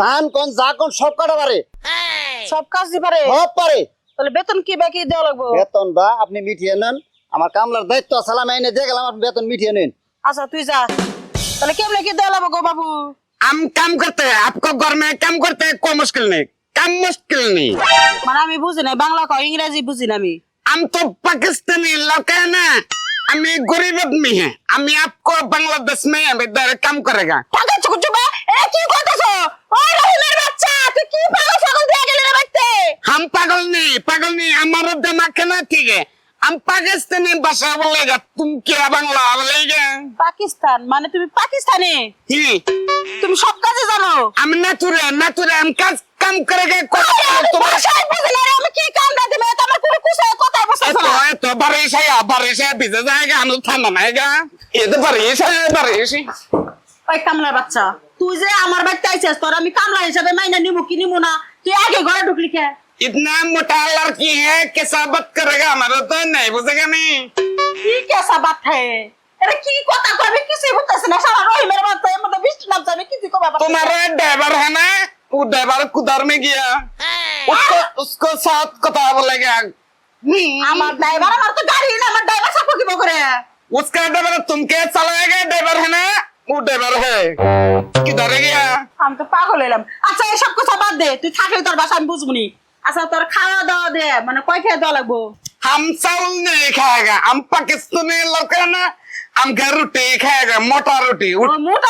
ধান সব কাজ আপনি মিটিয়ে নেন। আমার কামলার দায়িত্ব সালাম এনে দিয়ে গেলাম আপনি বেতন মিটিয়ে নেন। আচ্ছা তুই যা। তাহলে কেমনে কি দেওয়া লাগবে গো বাবু? আম কাম করতে আপকো ঘর কাম করতে কম মুশকিল নেই কাম মুশকিল নেই। মানে আমি বুঝি না বাংলা ক ইংরেজি বুঝি না আমি। हम तो पाकिस्तानी लोग है ना हम एक गरीब आदमी है हम आपको बांग्लादेश में इधर काम करेगा টাকা চুকু চুপা এ কি করতেছো ওই রহিমের বাচ্চা তুই কি পাগল ছাগল দিয়ে গেলি রে বাইতে हम पागल नहीं पागल नहीं हमारा दिमाग है ना ठीक है हम पाकिस्तानी भाषा बोलेगा तुम क्या बांग्ला बोलेगा পাকিস্তান মানে তুমি পাকিস্তানি ही তুমি সব কাজে জানো हम नाचुरे नाचुरे हम का काम करेगा कोई আরে আমি तुम्हारा ভাষাই বুঝি না রে है तो बारिश है या बारिश है भिज जाएगा हम थाना आएगा ये तो बारिश है बारिश ওই কামলার বাচ্চা তুই যে আমার বাড়িতে আইছিস তোর আমি কামলা হিসাবে মাইনা নিমু কি নিমু না তুই আগে ঘরে ঢুকলি কে इतना मोटा लड़की है कैसा बात करेगा हमारा तो नहीं बुझेगा नहीं কি কেসা বাত হে এটা কি কথা কবি কিছু বুঝতেছ না সারা রহিমের বাচ্চা এর মধ্যে বৃষ্টি নামছে আমি কিছু কবা পারছি না। तुम्हारा ड्राइवर है ना वो ड्राइवर कुदार में गया उसको उसको साथ कथा बोलेगा আমার ড্রাইভার আমার তো গাড়ি না আমার ড্রাইভার সাপো কি করে उसका ड्राइवर तुम क्या चलाएगा ड्राइवर है ना वो ड्राइवर है किधर गया আমি তো পাগল হইলাম আচ্ছা এসব কথা বাদ দে তুই থাকলে তোর বাসা আমি বুঝবনি আচ্ছা তোর খাওয়া দাওয়া দে মানে কয় খেয়ে দেওয়া লাগবো हम चावल नहीं खाएगा हम पाकिस्तानी लड़का ना हम घर रोटी खाएगा मोटा रोटी ও মোটা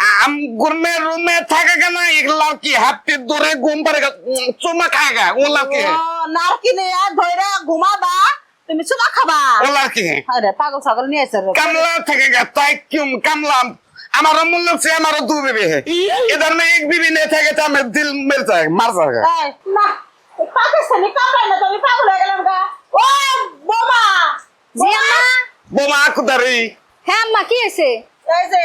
আমগুরমে রুমে থাকা কেন? এগুলাও কি হাতে ধরে ঘুম পারে চুমা খাগা ওলাও কি নারকি নিয়ে ধরে ঘুমাবা তুমি চুমা খাবা। ওলাও কি আরে পাগল ছাগল নিয়ে এসে কামলা থেকে গা তাই কিম কামলা। আমার মূল্য সে আমার দু বিবি হে। এদের মে এক বিবি নিয়ে থাকে তো আমার দিল মের যায় মার যায় না পাকিস্তানি কামলা না তুমি পাগল হয়ে গেলাম গা। ও বোমা বোমা? কুদারি হ্যাঁ মা কি হইছে এই যে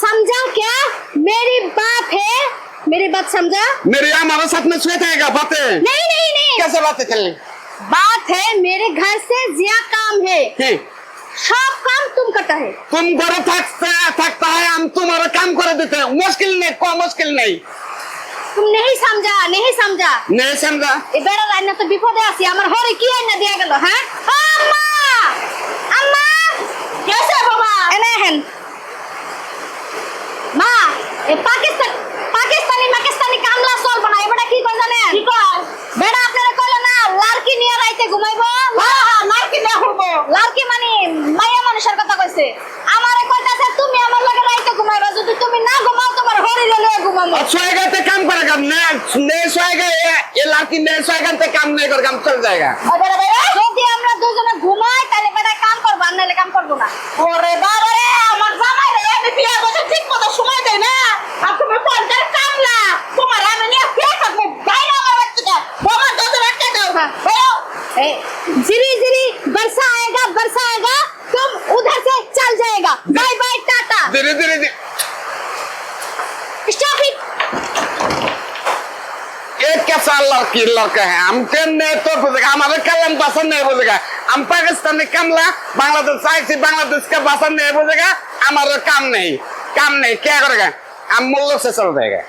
समझा क्या मेरी बात है मेरी बात समझा मेरे हमारे साथ में सोए थे बातें नहीं नहीं नहीं कैसे बातें चली बात है मेरे घर से ज्यादा काम है कि सब काम तुम करता है तुम घर थकते थकता है हम तुम्हारा काम कर देते हैं मुश्किल नहीं कोई मुश्किल नहीं तुम नहीं समझा नहीं समझा नहीं समझा এবারে রান্না তো বিপদে আছি আমার ঘরে কি রান্না দিয়া গেল হ্যাঁ আম্মা আম্মা কেসে বাবা এনে হেন মা এ পাকিস্তান পাকিস্তানি পাকিস্তানি কামলা চলবো না এবারে কি কয় জানেন? কি কয়? বেড়া আপনারা কইলো না লারকি নিয়ে রাইতে ঘুমাইবো? হ্যাঁ হ্যাঁ লারকি না হব লারকি মানে মাইয়া মানুষের কথা কইছে। আমারে কইতাছে তুমি আমার লগে রাইতে ঘুমাইবা যদি তুমি না ঘুমাও তোমার হরি রেলে ঘুমাবো সোয়াগাতে কাম করা কাম না নে তাহলে বেটা কাম করব আর নাহলে কাম করব না। ওরে বাবা था जिरी जिरी बरसा आएगा बरसा आएगा तुम उधर से चल जाएगा। बाय बाय टाटा धीरे धीरे कैसा लड़की लड़का है। हमके नहीं तो बुझेगा हमारे कलम नहीं बुझेगा हम पाकिस्तानी कमला बांग्लादेश आए बांग्लादेश का भाषा नहीं बुझेगा हमारा काम नहीं काम नहीं। क्या करेगा? हम मुल्लों से चल जाएगा